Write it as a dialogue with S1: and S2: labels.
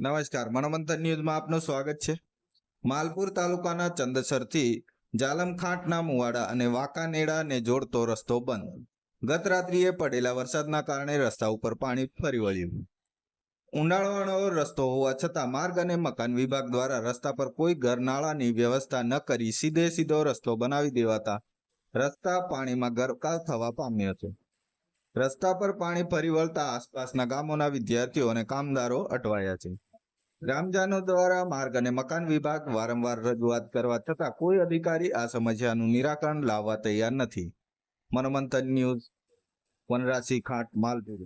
S1: નમસ્કાર, મનોમંથન ન્યૂઝમાં આપનું સ્વાગત છે. માલપુર તાલુકાના ચંદસરથી જાલમખાંટના મુવાડા અને વાંકાનેડાને જોડતો રસ્તો બંધ. ગત રાત્રિએ પડેલા વરસાદના કારણે રસ્તા ઉપર પાણી ફરી વળ્યું. ઊંડાણવાળો રસ્તો હોવા છતાં માર્ગ અને મકાન વિભાગ દ્વારા રસ્તા પર કોઈ ગરનાળાની વ્યવસ્થા ન કરી સીધે સીધો રસ્તો બનાવી દેવાતા રસ્તા પાણીમાં ગરકાવ થવા પામ્યો છે. રસ્તા પર પાણી ફરી વળતા આસપાસના ગામોના વિદ્યાર્થીઓ અને કામદારો અટવાયા છે. ગ્રામજનો દ્વારા માર્ગ અને મકાન વિભાગ વારંવાર રજૂઆત કરવા છતાં કોઈ અધિકારી આ સમસ્યાનું નિરાકરણ લાવવા તૈયાર નથી. મનોમંથન ન્યૂઝ વનરાશી ખાંટ, માલપુર.